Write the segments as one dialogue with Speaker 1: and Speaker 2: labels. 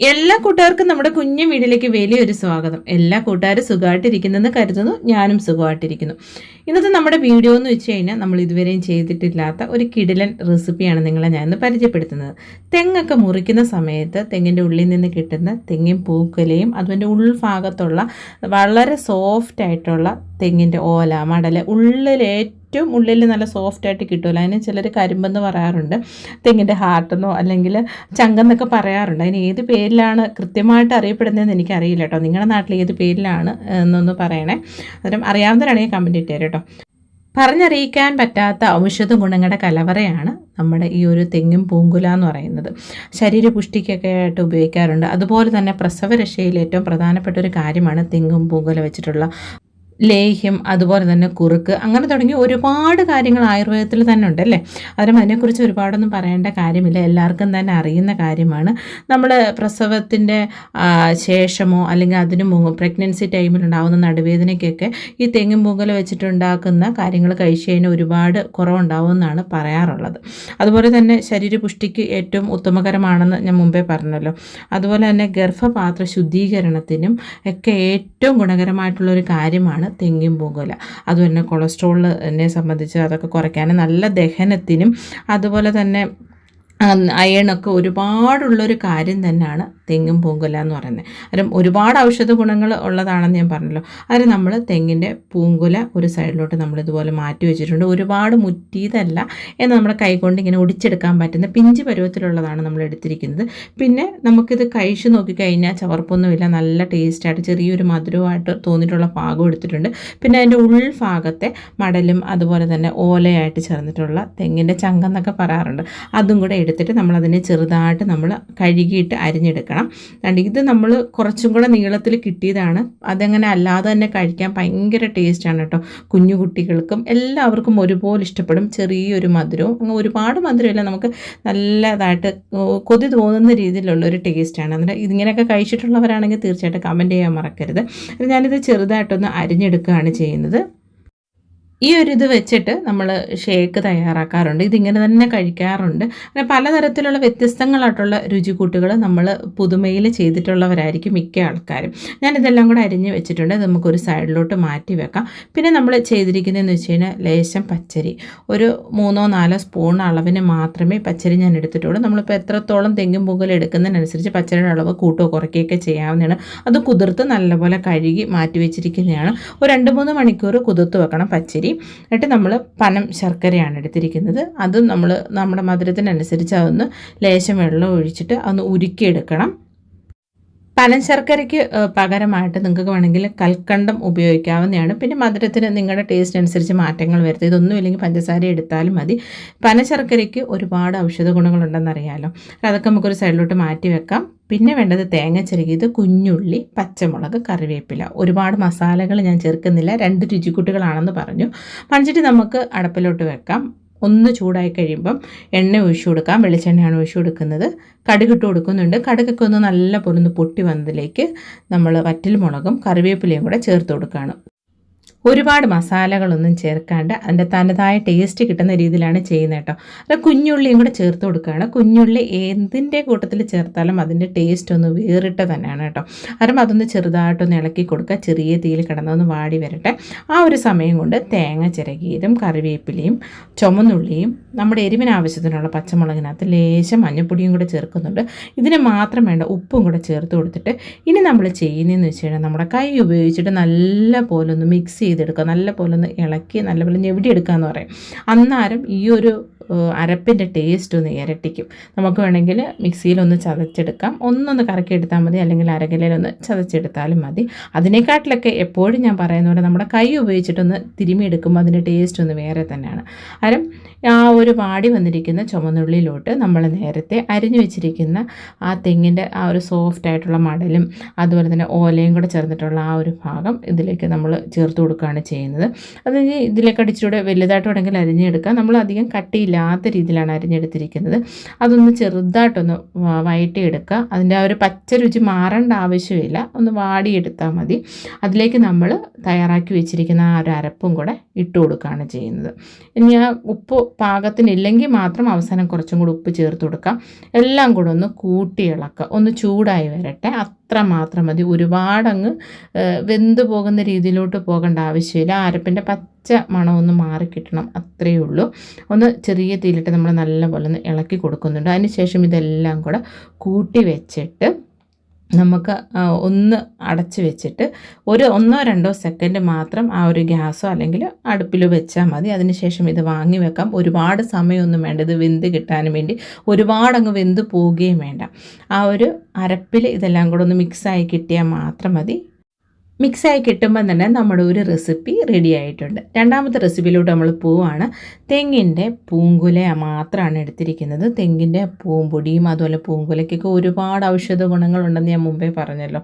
Speaker 1: എല്ലാ കൂട്ടുകാർക്കും നമ്മുടെ കുഞ്ഞു വീടിലേക്ക് വലിയൊരു സ്വാഗതം. എല്ലാ കൂട്ടുകാരും സുഖമായിട്ടിരിക്കുന്നെന്ന് കരുതുന്നു. ഞാനും സുഖമായിട്ടിരിക്കുന്നു. ഇന്നത്തെ നമ്മുടെ വീഡിയോ എന്ന് വെച്ച് കഴിഞ്ഞാൽ നമ്മൾ ഇതുവരെയും ചെയ്തിട്ടില്ലാത്ത ഒരു കിടിലൻ റെസിപ്പിയാണ് നിങ്ങളെ ഞാൻ ഇന്ന് പരിചയപ്പെടുത്തുന്നത്. തെങ്ങൊക്കെ മുറിക്കുന്ന സമയത്ത് തെങ്ങിന്റെ ഉള്ളിൽ നിന്ന് കിട്ടുന്ന തെങ്ങിൻ പൂക്കലയും അതിന്റെ ഉൾഭാഗത്തുള്ള വളരെ സോഫ്റ്റ് ആയിട്ടുള്ള തെങ്ങിന്റെ ഓല മടല ഉള്ളിൽ ഉള്ളിൽ നല്ല സോഫ്റ്റ് ആയിട്ട് കിട്ടുമല്ലോ അതിന് ചിലർ കരിമ്പെന്ന് പറയാറുണ്ട്. തെങ്ങിന്റെ ഹാർട്ടെന്നോ അല്ലെങ്കിൽ ചങ്കെന്നൊക്കെ പറയാറുണ്ട്. അതിന് ഏത് പേരിലാണ് കൃത്യമായിട്ട് അറിയപ്പെടുന്നതെന്ന് എനിക്കറിയില്ല കേട്ടോ. നിങ്ങളുടെ നാട്ടിൽ ഏത് പേരിലാണ് എന്നൊന്ന് പറയണേ. അന്നേരം അറിയാവുന്നവരാണെങ്കിൽ കമന്റ് ഇട്ടേരും കേട്ടോ. പറഞ്ഞറിയിക്കാൻ പറ്റാത്ത ഔഷധ ഗുണങ്ങളുടെ കലവറയാണ് നമ്മുടെ ഈ ഒരു തെങ്ങും പൂങ്കുല എന്ന് പറയുന്നത്. ശരീരപുഷ്ടിക്കൊക്കെ ആയിട്ട് ഉപയോഗിക്കാറുണ്ട്. അതുപോലെ തന്നെ പ്രസവരക്ഷയിൽ ഏറ്റവും പ്രധാനപ്പെട്ട ഒരു കാര്യമാണ് തെങ്ങും പൂങ്കുല വെച്ചിട്ടുള്ള ലേഹ്യം അതുപോലെ തന്നെ കുറുക്ക് അങ്ങനെ തുടങ്ങി ഒരുപാട് കാര്യങ്ങൾ ആയുർവേദത്തിൽ തന്നെ ഉണ്ട് അല്ലേ? അതിനും അതിനെക്കുറിച്ച് ഒരുപാടൊന്നും പറയേണ്ട കാര്യമില്ല. എല്ലാവർക്കും തന്നെ അറിയുന്ന കാര്യമാണ്. നമ്മൾ പ്രസവത്തിന്റെ ശേഷമോ അല്ലെങ്കിൽ അതിന് പ്രഗ്നൻസി ടൈമിൽ ഉണ്ടാകുന്ന നടുവേദനയ്ക്കൊക്കെ ഈ തെങ്ങും പൂങ്കൽ വെച്ചിട്ടുണ്ടാക്കുന്ന കാര്യങ്ങൾ കഴിച്ചു കഴിഞ്ഞാൽ ഒരുപാട് കുറവുണ്ടാവുമെന്നാണ് പറയാറുള്ളത്. അതുപോലെ തന്നെ ശരീരപുഷ്ടിക്ക് ഏറ്റവും ഉത്തമകരമാണെന്ന് ഞാൻ മുമ്പേ പറഞ്ഞല്ലോ. അതുപോലെ തന്നെ ഗർഭപാത്ര ശുദ്ധീകരണത്തിനും ഒക്കെ ഏറ്റവും ഗുണകരമായിട്ടുള്ളൊരു കാര്യമാണ് തെങ്ങിൻ പൂങ്കുല അതുപോലെ തന്നെ കൊളസ്ട്രോളിനെ സംബന്ധിച്ച് അതൊക്കെ കുറയ്ക്കാനും നല്ല ദഹനത്തിനും അതുപോലെ തന്നെ അയണൊക്കെ ഒരുപാടുള്ളൊരു കാര്യം തന്നെയാണ് തെങ്ങും പൂങ്കുല എന്ന് പറയുന്നത്. അതും ഒരുപാട് ഔഷധ ഗുണങ്ങൾ ഉള്ളതാണെന്ന് ഞാൻ പറഞ്ഞല്ലോ. അതിന് നമ്മൾ തെങ്ങിന്റെ പൂങ്കുല ഒരു സൈഡിലോട്ട് നമ്മൾ ഇതുപോലെ മാറ്റി വെച്ചിട്ടുണ്ട്. ഒരുപാട് മുറ്റിയതല്ല എന്ന് നമ്മുടെ കൈകൊണ്ട് ഇങ്ങനെ ഒടിച്ചെടുക്കാൻ പറ്റുന്ന പിഞ്ച് പരുവത്തിലുള്ളതാണ് നമ്മൾ എടുത്തിരിക്കുന്നത്. പിന്നെ നമുക്കിത് കഴിച്ചു നോക്കിക്കഴിഞ്ഞാൽ ചവർപ്പൊന്നുമില്ല. നല്ല ടേസ്റ്റായിട്ട് ചെറിയൊരു മധുരമായിട്ട് തോന്നിയിട്ടുള്ള ഭാഗം എടുത്തിട്ടുണ്ട്. പിന്നെ അതിന്റെ ഉൾഭാഗത്തെ മടലും അതുപോലെ തന്നെ ഓലയായിട്ട് ചേർന്നിട്ടുള്ള തെങ്ങിന്റെ ചങ്കെന്നൊക്കെ പറയാറുണ്ട്. അതും കൂടെ എടുത്തിട്ട് നമ്മളതിനെ ചെറുതായിട്ട് നമ്മൾ കഴുകിയിട്ട് അരിഞ്ഞെടുക്കണം. അതുകൊണ്ട് ഇത് നമ്മൾ കുറച്ചും കൂടെ നീളത്തിൽ കിട്ടിയതാണ്. അതങ്ങനെ അല്ലാതെ തന്നെ കഴിക്കാൻ ഭയങ്കര ടേസ്റ്റാണ് കേട്ടോ. കുഞ്ഞു കുട്ടികൾക്കും എല്ലാവർക്കും ഒരുപോലെ ഇഷ്ടപ്പെടും. ചെറിയൊരു മധുരവും അങ്ങ് ഒരുപാട് മധുരമില്ല നമുക്ക് നല്ലതായിട്ട് കൊതി തോന്നുന്ന രീതിയിലുള്ള ഒരു ടേസ്റ്റാണ് എന്നിട്ട് ഇതിങ്ങനെയൊക്കെ കഴിച്ചിട്ടുള്ളവരാണെങ്കിൽ തീർച്ചയായിട്ടും കമന്റ് ചെയ്യാൻ മറക്കരുത്. ഞാനിത് ചെറുതായിട്ടൊന്ന് അരിഞ്ഞെടുക്കുകയാണ് ചെയ്യുന്നത്. ഈ ഒരു ഇത് വെച്ചിട്ട് നമ്മൾ ഷേക്ക് തയ്യാറാക്കാറുണ്ട്. ഇതിങ്ങനെ തന്നെ കഴിക്കാറുണ്ട്. അങ്ങനെ പലതരത്തിലുള്ള വ്യത്യസ്തങ്ങളായിട്ടുള്ള രുചിക്കൂട്ടുകൾ നമ്മൾ പുതുമയിൽ ചെയ്തിട്ടുള്ളവരായിരിക്കും മിക്ക ആൾക്കാരും. ഞാനിതെല്ലാം കൂടെ അരിഞ്ഞ് വെച്ചിട്ടുണ്ട്. നമുക്കൊരു സൈഡിലോട്ട് മാറ്റി വെക്കാം. പിന്നെ നമ്മൾ ചെയ്തിരിക്കുന്നതെന്ന് വെച്ച് കഴിഞ്ഞാൽ ലേശം പച്ചരി. ഒരു മൂന്നോ നാലോ സ്പൂൺ അളവിന് മാത്രമേ പച്ചരി ഞാൻ എടുത്തിട്ടുള്ളൂ. നമ്മളിപ്പോൾ എത്രത്തോളം തെങ്ങും പൊങ്കൽ എടുക്കുന്നതിനനുസരിച്ച് പച്ചരിയുടെ അളവ് കൂട്ടോ കുറയ്ക്കുകയൊക്കെ ചെയ്യാവുന്നതാണ്. അത് കുതിർത്ത് നല്ലപോലെ കഴുകി മാറ്റി വെച്ചിരിക്കുന്നതാണ്. ഒരു രണ്ട് മൂന്ന് മണിക്കൂർ കുതിർത്ത് വെക്കണം പച്ചരി ശരി എന്നിട്ട് നമ്മൾ പനം ശർക്കരയാണ് എടുത്തിരിക്കുന്നത്. അതും നമ്മൾ നമ്മുടെ മധുരത്തിനനുസരിച്ച് അതൊന്ന് ലേശം വെള്ളം ഒഴിച്ചിട്ട് അതൊന്ന് ഉരുക്കിയെടുക്കണം. പനം ശർക്കരയ്ക്ക് പകരമായിട്ട് നിങ്ങൾക്ക് വേണമെങ്കിൽ കൽക്കണ്ടം ഉപയോഗിക്കാവുന്നതാണ്. പിന്നെ മധുരത്തിന് നിങ്ങളുടെ ടേസ്റ്റ് അനുസരിച്ച് മാറ്റങ്ങൾ വരുത്തും. ഇതൊന്നും ഇല്ലെങ്കിൽ പഞ്ചസാര എടുത്താലും മതി. പനശർക്കരയ്ക്ക് ഒരുപാട് ഔഷധ ഗുണങ്ങളുണ്ടെന്നറിയാലോ. അതൊക്കെ നമുക്കൊരു സൈഡിലോട്ട് മാറ്റി വെക്കാം. പിന്നെ വേണ്ടത് തേങ്ങ ചെറുകിയത് കുഞ്ഞുള്ളി പച്ചമുളക് കറിവേപ്പില. ഒരുപാട് മസാലകൾ ഞാൻ ചേർക്കുന്നില്ല. രണ്ട് രുചിക്കുട്ടികളാണെന്ന് പറഞ്ഞു. മഞ്ചിട്ട് നമുക്ക് അടപ്പിലോട്ട് വെക്കാം. ഒന്ന് ചൂടായി കഴിയുമ്പം എണ്ണ ഒഴിച്ചു കൊടുക്കാം. വെളിച്ചെണ്ണയാണ് ഒഴിച്ചു കൊടുക്കുന്നത്. കടുകിട്ട് കൊടുക്കുന്നുണ്ട്. കടുകൊക്കെ ഒന്ന് നല്ല പോലെ ഒന്ന് പൊട്ടി വന്നതിലേക്ക് നമ്മൾ വറ്റൽ മുളകും കറിവേപ്പിലയും കൂടെ ചേർത്ത് കൊടുക്കുകയാണ് ഒരുപാട് മസാലകളൊന്നും ചേർക്കാണ്ട് അതിന്റെ തനതായ ടേസ്റ്റ് കിട്ടുന്ന രീതിയിലാണ് ചെയ്യുന്നത് കേട്ടോ. അത് കുഞ്ഞുള്ളിയും കൂടെ ചേർത്ത് കൊടുക്കുകയാണ്. കുഞ്ഞുള്ളി എന്തിന്റെ കൂട്ടത്തിൽ ചേർത്താലും അതിന്റെ ടേസ്റ്റ് ഒന്ന് വേറിട്ട് തന്നെയാണ് കേട്ടോ. കാരണം അതൊന്ന് ചെറുതായിട്ടൊന്ന് ഇളക്കി കൊടുക്കുക. ചെറിയ തീയിൽ കിടന്നൊന്ന് വാടി വരട്ടെ. ആ ഒരു സമയം കൊണ്ട് തേങ്ങ ചിരകിയതും കറിവേപ്പിലയും ചുമന്നുള്ളിയും നമ്മുടെ എരിവിന് ആവശ്യത്തിനുള്ള പച്ചമുളകിനകത്ത് ലേശം മഞ്ഞപ്പൊടിയും കൂടെ ചേർക്കുന്നുണ്ട്. ഇതിന് മാത്രം വേണ്ട ഉപ്പും കൂടെ ചേർത്ത് കൊടുത്തിട്ട് ഇനി നമ്മൾ ചെയ്യുന്നതെന്ന് വെച്ച് കഴിഞ്ഞാൽ നമ്മുടെ കൈ ഉപയോഗിച്ചിട്ട് നല്ല പോലെ ഒന്ന് മിക്സ് ചെയ്ത് ചെയ്തെടുക്കുക. നല്ല പോലെ ഒന്ന് ഇളക്കി നല്ല നല്ലപോലെ ഞെവിടിയെടുക്കുക എന്ന് പറയും. അന്നേരം ഈ ഒരു അരപ്പിന്റെ ടേസ്റ്റ് ഒന്ന് ഇരട്ടിക്കും. നമുക്ക് വേണമെങ്കിൽ മിക്സിയിലൊന്ന് ചതച്ചെടുക്കാം. ഒന്നൊന്ന് കറക്കി എടുത്താൽ മതി. അല്ലെങ്കിൽ അരകലയിലൊന്ന് ചതച്ചെടുത്താലും മതി. അതിനെക്കാട്ടിലൊക്കെ എപ്പോഴും ഞാൻ പറയുന്ന പോലെ നമ്മുടെ കൈ ഉപയോഗിച്ചിട്ടൊന്ന് തിരുമിയെടുക്കുമ്പോൾ അതിന്റെ ടേസ്റ്റ് ഒന്ന് വേറെ തന്നെയാണ്. അരം ആ ഒരു വാടി വന്നിരിക്കുന്ന ചുമന്നുള്ളിയിലോട്ട് നമ്മൾ നേരത്തെ അരിഞ്ഞു വെച്ചിരിക്കുന്ന ആ തെങ്ങിന്റെ ആ ഒരു സോഫ്റ്റ് ആയിട്ടുള്ള മടലും അതുപോലെ തന്നെ ഓലയും കൂടെ ചേർന്നിട്ടുള്ള ആ ഒരു ഭാഗം ഇതിലേക്ക് നമ്മൾ ചേർത്ത് കൊടുക്കുകയാണ് ചെയ്യുന്നത്. അത് ഇതിലേക്ക് അടിച്ചുകൂടെ വലുതായിട്ട് വേണമെങ്കിൽ അരിഞ്ഞെടുക്കാം. നമ്മൾ അധികം കട്ടിയില്ല. കട്ടിയില്ലാത്ത രീതിയിലാണ് അരിഞ്ഞെടുത്തിരിക്കുന്നത്. അതൊന്ന് ചെറുതായിട്ടൊന്ന് വയറ്റിയെടുക്കുക. അതിന്റെ ആ ഒരു പച്ച രുചി മാറേണ്ട ആവശ്യമില്ല. ഒന്ന് വാടിയെടുത്താൽ മതി. അതിലേക്ക് നമ്മൾ തയ്യാറാക്കി വെച്ചിരിക്കുന്ന ആ ഒരു അരപ്പും കൂടെ ഇട്ട് കൊടുക്കുകയാണ് ചെയ്യുന്നത്. ഇനി ആ ഉപ്പ് പാകത്തിനില്ലെങ്കിൽ മാത്രം അവസാനം കുറച്ചും കൂടി ഉപ്പ് ചേർത്ത് കൊടുക്കാം എല്ലാം കൂടെ ഒന്ന് കൂട്ടി ഇളക്കുക ഒന്ന് ചൂടായി വരട്ടെ. അത്ര മാത്രം മതി. ഒരുപാടങ്ങ് വെന്ത് പോകുന്ന രീതിയിലോട്ട് പോകേണ്ട ആവശ്യമില്ല. അരപ്പിന്റെ പച്ച മണമൊന്ന് മാറിക്കിട്ടണം അത്രയേ ഉള്ളൂ. ഒന്ന് ചെറിയ തീയിലിട്ട് നമ്മൾ നല്ലപോലെ ഒന്ന് ഇളക്കി കൊടുക്കുന്നുണ്ട്. അതിനുശേഷം ഇതെല്ലാം കൂടെ കൂട്ടി വെച്ചിട്ട് നമുക്ക് ഒന്ന് അടച്ച് വെച്ചിട്ട് ഒരു ഒന്നോ രണ്ടോ സെക്കൻഡ് മാത്രം ആ ഒരു ഗ്യാസോ അല്ലെങ്കിൽ അടുപ്പിൽ വെച്ചാൽ മതി. അതിനുശേഷം ഇത് വാങ്ങി വെക്കാം. ഒരുപാട് സമയമൊന്നും വേണ്ട. ഇത് വെന്ത് കിട്ടാനും വേണ്ടി ഒരുപാട് അങ്ങ് വെന്ത് പോവുകയും വേണ്ട. ആ ഒരു അരപ്പിൽ ഇതെല്ലാം കൂടെ ഒന്ന് മിക്സായി കിട്ടിയാൽ മാത്രം മതി. മിക്സായി കിട്ടുമ്പോൾ തന്നെ നമ്മുടെ ഒരു റെസിപ്പി റെഡി ആയിട്ടുണ്ട്. രണ്ടാമത്തെ റെസിപ്പിയിലോട്ട് നമ്മൾ പോവാണ്. തെങ്ങിന്റെ പൂങ്കുല മാത്രമാണ് എടുത്തിരിക്കുന്നത്. തെങ്ങിന്റെ പൂമ്പൊടിയും അതുപോലെ പൂങ്കുലയ്ക്കൊക്കെ ഒരുപാട് ഔഷധ ഗുണങ്ങളുണ്ടെന്ന് ഞാൻ മുമ്പേ പറഞ്ഞല്ലോ.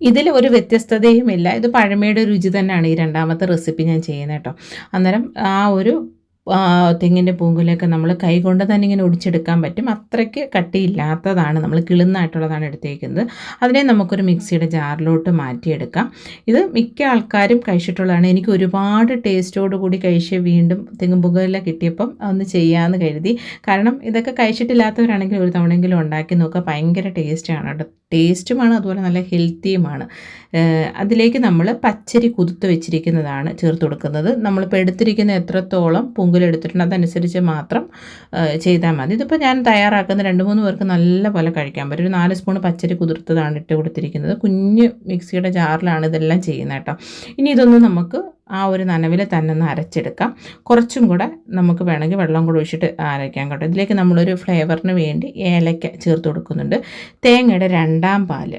Speaker 1: ഇതിൽ ഒരു വ്യത്യസ്തതയുമില്ല ഇത് പഴമയുടെ രുചി തന്നെയാണ് ഈ രണ്ടാമത്തെ റെസിപ്പി ഞാൻ ചെയ്യുന്നത് കേട്ടോ. അന്നേരം ആ ഒരു തെങ്ങിന്റെ പൂങ്കുലൊക്കെ നമ്മൾ കൈ കൊണ്ട് തന്നെ ഇങ്ങനെ ഒടിച്ചെടുക്കാൻ പറ്റും. അത്രയ്ക്ക് കട്ടിയില്ലാത്തതാണ്. നമ്മൾ കിളുന്നായിട്ടുള്ളതാണ് എടുത്തേക്കുന്നത്. അതിനെ നമുക്കൊരു മിക്സിയുടെ ജാറിലോട്ട് മാറ്റിയെടുക്കാം. ഇത് മിക്ക ആൾക്കാരും കഴിച്ചിട്ടുള്ളതാണ്. എനിക്ക് ഒരുപാട് ടേസ്റ്റോട് കൂടി കഴിച്ച് വീണ്ടും തെങ്ങും പൂങ്കുല കിട്ടിയപ്പം ഒന്ന് ചെയ്യാമെന്ന് കരുതി. കാരണം ഇതൊക്കെ കഴിച്ചിട്ടില്ലാത്തവരാണെങ്കിൽ ഒരു തവണയെങ്കിലും ഉണ്ടാക്കി നോക്കുക. ഭയങ്കര ടേസ്റ്റാണ്. ടേസ്റ്റുമാണ് അതുപോലെ നല്ല ഹെൽത്തിയുമാണ്. അതിലേക്ക് നമ്മൾ പച്ചരി കുതിർത്ത് വെച്ചിരിക്കുന്നതാണ് ചേർത്ത് കൊടുക്കുന്നത്. നമ്മളിപ്പോൾ എടുത്തിരിക്കുന്ന എത്രത്തോളം പൊങ്കലെടുത്തിട്ടുണ്ട് അതനുസരിച്ച് മാത്രം ചെയ്താൽ മതി. ഇതിപ്പോൾ ഞാൻ തയ്യാറാക്കുന്ന രണ്ട് മൂന്ന് പേർക്ക് നല്ല പോലെ കഴിക്കാൻ പറ്റും. ഒരു നാല് സ്പൂൺ പച്ചരി കുതിർത്തതാണ് ഇട്ട് കൊടുത്തിരിക്കുന്നത്. കുഞ്ഞ് മിക്സിയുടെ ജാറിലാണ് ഇതെല്ലാം ചെയ്യുന്നത് കേട്ടോ. ഇനി ഇതൊന്ന് നമുക്ക് ആ ഒരു നനവിൽ തന്നെ ഒന്ന് അരച്ചെടുക്കാം. കുറച്ചും കൂടെ നമുക്ക് വേണമെങ്കിൽ വെള്ളം കൂടെ ഒഴിച്ചിട്ട് അരയ്ക്കാം കേട്ടോ. ഇതിലേക്ക് നമ്മളൊരു ഫ്ലേവറിന് വേണ്ടി ഏലക്ക ചേർത്ത് കൊടുക്കുന്നുണ്ട്. തേങ്ങയുടെ രണ്ടാം പാൽ.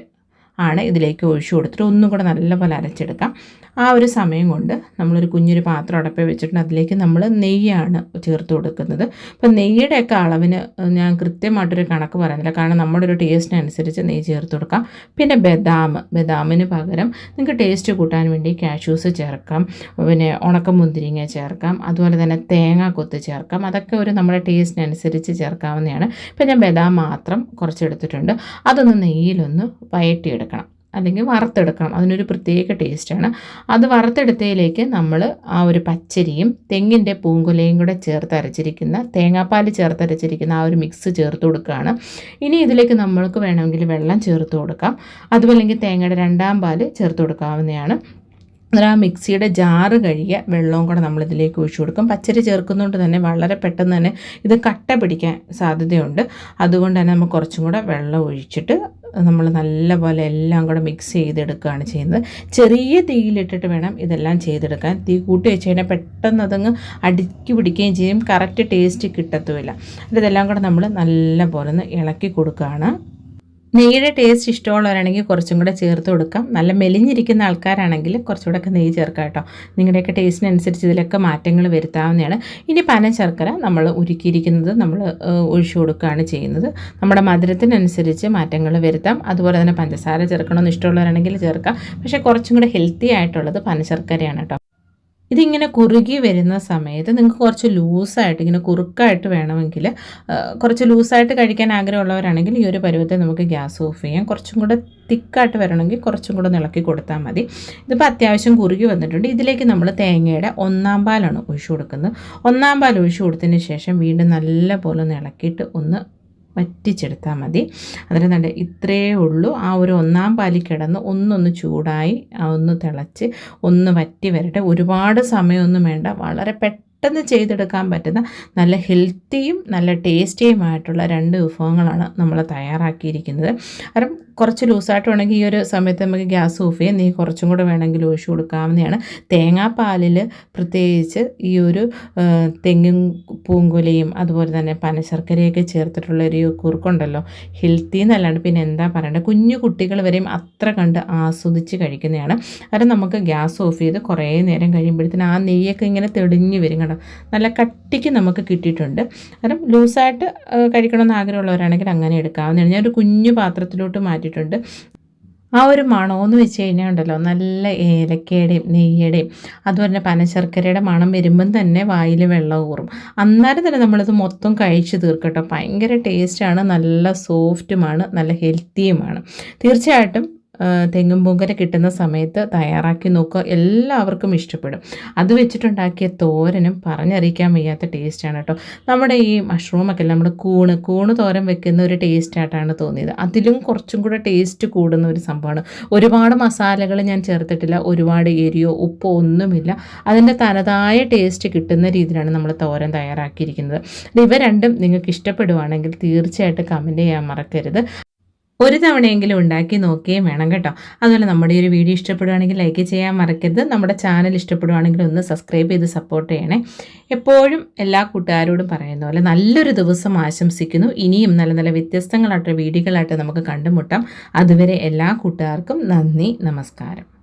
Speaker 1: ആണ് ഇതിലേക്ക് ഒഴിച്ചു കൊടുത്തിട്ട് ഒന്നും കൂടെ നല്ലപോലെ അരച്ചെടുക്കാം. ആ ഒരു സമയം കൊണ്ട് നമ്മളൊരു കുഞ്ഞൊരു പാത്രം അടപ്പേ വെച്ചിട്ടുണ്ട്. അതിലേക്ക് നമ്മൾ നെയ്യാണ് ചേർത്ത് കൊടുക്കുന്നത്. അപ്പം നെയ്യുടെയൊക്കെ അളവിന് ഞാൻ കൃത്യമായിട്ടൊരു കണക്ക് പറയുന്നില്ല. കാരണം നമ്മുടെ ഒരു ടേസ്റ്റിനനുസരിച്ച് നെയ്യ് ചേർത്ത് കൊടുക്കാം. പിന്നെ ബദാം ബദാമിന് പകരം നിങ്ങൾക്ക് ടേസ്റ്റ് കൂട്ടാൻ വേണ്ടി കാഷ്യൂസ് ചേർക്കാം. പിന്നെ ഉണക്കമുന്തിരിങ്ങ ചേർക്കാം. അതുപോലെ തന്നെ തേങ്ങ കൊത്ത് ചേർക്കാം. അതൊക്കെ ഒരു നമ്മുടെ ടേസ്റ്റിനനുസരിച്ച് ചേർക്കാവുന്നതാണ്. ഇപ്പം ഞാൻ ബദാം മാത്രം കുറച്ചെടുത്തിട്ടുണ്ട്. അതൊന്ന് നെയ്യിലൊന്ന് വയറ്റിയെടുക്കണം അല്ലെങ്കിൽ വറുത്തെടുക്കണം. അതിനൊരു പ്രത്യേക ടേസ്റ്റാണ് അത് വറുത്തെടുത്തതിലേക്ക് നമ്മൾ ആ ഒരു പച്ചരിയും തെങ്ങിന്റെ പൂങ്കുലയും കൂടെ ചേർത്ത് അരച്ചിരിക്കുന്ന തേങ്ങാപ്പാൽ ചേർത്ത് അരച്ചിരിക്കുന്ന ആ ഒരു മിക്സ് ചേർത്ത് കൊടുക്കുകയാണ്. ഇനി ഇതിലേക്ക് നമ്മൾക്ക് വേണമെങ്കിൽ വെള്ളം ചേർത്ത് കൊടുക്കാം. അതുമല്ലെങ്കിൽ തേങ്ങയുടെ രണ്ടാം പാൽ ചേർത്ത് കൊടുക്കാവുന്നതാണ്. അന്നേരം ആ മിക്സിയുടെ ജാറ് കഴുകിയ വെള്ളവും കൂടെ നമ്മൾ ഇതിലേക്ക് ഒഴിച്ചു കൊടുക്കും. പച്ചരി ചേർക്കുന്നതുകൊണ്ട് തന്നെ വളരെ പെട്ടെന്ന് തന്നെ ഇത് കട്ട പിടിക്കാൻ സാധ്യതയുണ്ട്. അതുകൊണ്ട് തന്നെ നമുക്ക് കുറച്ചും കൂടെ വെള്ളം ഒഴിച്ചിട്ട് നമ്മൾ നല്ലപോലെ എല്ലാം കൂടെ മിക്സ് ചെയ്തെടുക്കുകയാണ് ചെയ്യുന്നത്. ചെറിയ തീയിലിട്ടിട്ട് വേണം ഇതെല്ലാം ചെയ്തെടുക്കാൻ. തീ കൂട്ടി വെച്ച് കഴിഞ്ഞാൽ പെട്ടെന്ന് അതങ്ങ് അടുക്കി പിടിക്കുകയും ചെയ്യും. കറക്റ്റ് ടേസ്റ്റ് കിട്ടത്തുമില്ല. ഇതെല്ലാം കൂടെ നമ്മൾ നല്ലപോലെ ഒന്ന് ഇളക്കി കൊടുക്കുകയാണ്. നെയ്യുടെ ടേസ്റ്റ് ഇഷ്ടമുള്ളവരാണെങ്കിൽ കുറച്ചും കൂടെ ചേർത്ത് കൊടുക്കാം. നല്ല മെലിഞ്ഞിരിക്കുന്ന ആൾക്കാരാണെങ്കിൽ കുറച്ചുകൂടെ ഒക്കെ നെയ്യ് ചേർക്കാം കേട്ടോ. നിങ്ങളുടെയൊക്കെ ടേസ്റ്റിനനുസരിച്ച് ഇതിലൊക്കെ മാറ്റങ്ങൾ വരുത്താവുന്നതാണ്. ഇനി പന ശർക്കര നമ്മൾ ഉരുക്കിയിരിക്കുന്നത് നമ്മൾ ഒഴിച്ചു കൊടുക്കുകയാണ് ചെയ്യുന്നത്. നമ്മുടെ മധുരത്തിനനുസരിച്ച് മാറ്റങ്ങൾ വരുത്താം. അതുപോലെ തന്നെ പഞ്ചസാര ചേർക്കണമെന്ന് ഇഷ്ടമുള്ളവരാണെങ്കിൽ ചേർക്കാം. പക്ഷേ കുറച്ചും കൂടെ ഹെൽത്തി ആയിട്ടുള്ളത് പനശർക്കരയാണ് കേട്ടോ. ഇതിങ്ങനെ കുറുകി വരുന്ന സമയത്ത് നിങ്ങൾക്ക് കുറച്ച് ലൂസായിട്ട് ഇങ്ങനെ കുറുക്കായിട്ട് വേണമെങ്കിൽ കുറച്ച് ലൂസായിട്ട് കഴിക്കാൻ ആഗ്രഹമുള്ളവരാണെങ്കിൽ ഈ ഒരു പരുവത്തെ നമുക്ക് ഗ്യാസ് ഓഫ് ചെയ്യാം. കുറച്ചും കൂടെ തിക്കായിട്ട് വരണമെങ്കിൽ കുറച്ചും കൂടെ ഇളക്കി കൊടുത്താൽ മതി. ഇതിപ്പോൾ അത്യാവശ്യം കുറുകി വന്നിട്ടുണ്ട്. ഇതിലേക്ക് നമ്മൾ തേങ്ങയുടെ ഒന്നാം പാലാണ് ഒഴിച്ചു കൊടുക്കുന്നത്. ഒന്നാം പാൽ ഒഴിച്ചു കൊടുത്തതിന് ശേഷം വീണ്ടും നല്ല പോലെ ഒന്ന് ഇളക്കിയിട്ട് ഒന്ന് വറ്റിച്ചെടുത്താൽ മതി. അതിന് നല്ല ഇത്രയേ ഉള്ളൂ. ആ ഒരു ഒന്നാം പാലിൽ കിടന്ന് ഒന്നൊന്ന് ചൂടായി ഒന്ന് തിളച്ച് ഒന്ന് വറ്റി വരട്ടെ. ഒരുപാട് സമയമൊന്നും വേണ്ട. വളരെ പെട്ടെന്ന് ചെയ്തെടുക്കാൻ പറ്റുന്ന നല്ല ഹെൽത്തിയും നല്ല ടേസ്റ്റിയുമായിട്ടുള്ള രണ്ട് വിഭവങ്ങളാണ് നമ്മൾ തയ്യാറാക്കിയിരിക്കുന്നത്. കാരണം കുറച്ച് ലൂസായിട്ട് വേണമെങ്കിൽ ഈ ഒരു സമയത്ത് നമുക്ക് ഗ്യാസ് ഓഫ് ചെയ്യാം. നീ കുറച്ചും കൂടെ വേണമെങ്കിൽ ഒഴിച്ചു കൊടുക്കാവുന്നതാണ്. തേങ്ങാപ്പാലിൽ പ്രത്യേകിച്ച് ഈ ഒരു തെങ്ങും പൂങ്കുലയും അതുപോലെ തന്നെ പനശർക്കരയൊക്കെ ചേർത്തിട്ടുള്ള ഒരു കുറുക്കുണ്ടല്ലോ. ഹെൽത്തി എന്നല്ലാണ്ട് പിന്നെ എന്താ പറയേണ്ടത് കുഞ്ഞു കുട്ടികൾ വരെയും അത്ര കണ്ട് ആസ്വദിച്ച് കഴിക്കുന്നതാണ്. കാരണം നമുക്ക് ഗ്യാസ് ഓഫ് ചെയ്ത് കുറേ നേരം കഴിയുമ്പോഴത്തേന് ആ നെയ്യൊക്കെ ഇങ്ങനെ തെളിഞ്ഞു വരും നല്ല കട്ടിക്ക് നമുക്ക് കിട്ടിയിട്ടുണ്ട്. കാരണം ലൂസായിട്ട് കഴിക്കണമെന്ന് ആഗ്രഹമുള്ളവരാണെങ്കിൽ അങ്ങനെ എടുക്കാവുന്നതാണ്. ഞാനൊരു കുഞ്ഞു പാത്രത്തിലോട്ട് മാറ്റിയിട്ടുണ്ട്. ആ ഒരു മണമെന്ന് വെച്ച് കഴിഞ്ഞാൽ ഉണ്ടല്ലോ നല്ല ഏലക്കയുടെയും നെയ്യുടെയും അതുപോലെ തന്നെ പനശർക്കരയുടെ മണം വരുമ്പം തന്നെ വായിൽ വെള്ളം ഊറും. അന്നേരം തന്നെ നമ്മളിത് മൊത്തം കഴിച്ച് തീർക്കട്ടോ. ഭയങ്കര ടേസ്റ്റാണ് നല്ല സോഫ്റ്റുമാണ് നല്ല ഹെൽത്തിയുമാണ്. തീർച്ചയായിട്ടും തെങ്ങും പൂങ്കര കിട്ടുന്ന സമയത്ത് തയ്യാറാക്കി നോക്കുക. എല്ലാവർക്കും ഇഷ്ടപ്പെടും. അത് വെച്ചിട്ടുണ്ടാക്കിയ തോരനും പറഞ്ഞറിയിക്കാൻ വയ്യാത്ത ടേസ്റ്റാണ് കേട്ടോ. നമ്മുടെ ഈ മഷ്റൂമൊക്കെ നമ്മുടെ കൂണ് കൂണ് തോരൻ വെക്കുന്ന ഒരു ടേസ്റ്റായിട്ടാണ് തോന്നിയത്. അതിലും കുറച്ചും കൂടെ ടേസ്റ്റ് കൂടുന്ന ഒരു സംഭവമാണ്. ഒരുപാട് മസാലകൾ ഞാൻ ചേർത്തിട്ടില്ല ഒരുപാട് എരിയോ ഉപ്പോ ഒന്നുമില്ല. അതിന്റെ തനതായ ടേസ്റ്റ് കിട്ടുന്ന രീതിയിലാണ് നമ്മൾ തോരൻ തയ്യാറാക്കിയിരിക്കുന്നത്. ഇവ രണ്ടും നിങ്ങൾക്ക് ഇഷ്ടപ്പെടുവാണെങ്കിൽ തീർച്ചയായിട്ടും കമന്റ് ചെയ്യാൻ മറക്കരുത്. ഒരു തവണയെങ്കിലും ഉണ്ടാക്കി നോക്കുകയും വേണം കേട്ടോ. അതുപോലെ നമ്മുടെ ഈ ഒരു വീഡിയോ ഇഷ്ടപ്പെടുകയാണെങ്കിൽ ലൈക്ക് ചെയ്യാൻ മറക്കരുത്. നമ്മുടെ ചാനൽ ഇഷ്ടപ്പെടുകയാണെങ്കിൽ ഒന്ന് സബ്സ്ക്രൈബ് ചെയ്ത് സപ്പോർട്ട് ചെയ്യണേ. എപ്പോഴും എല്ലാ കൂട്ടുകാരോടും പറയുന്ന പോലെ നല്ലൊരു ദിവസം ആശംസിക്കുന്നു. ഇനിയും നല്ല നല്ല വ്യത്യസ്തങ്ങളായിട്ട് വീഡിയോകളായിട്ട് നമുക്ക് കണ്ടുമുട്ടാം. അതുവരെ എല്ലാ കൂട്ടുകാർക്കും നന്ദി നമസ്കാരം.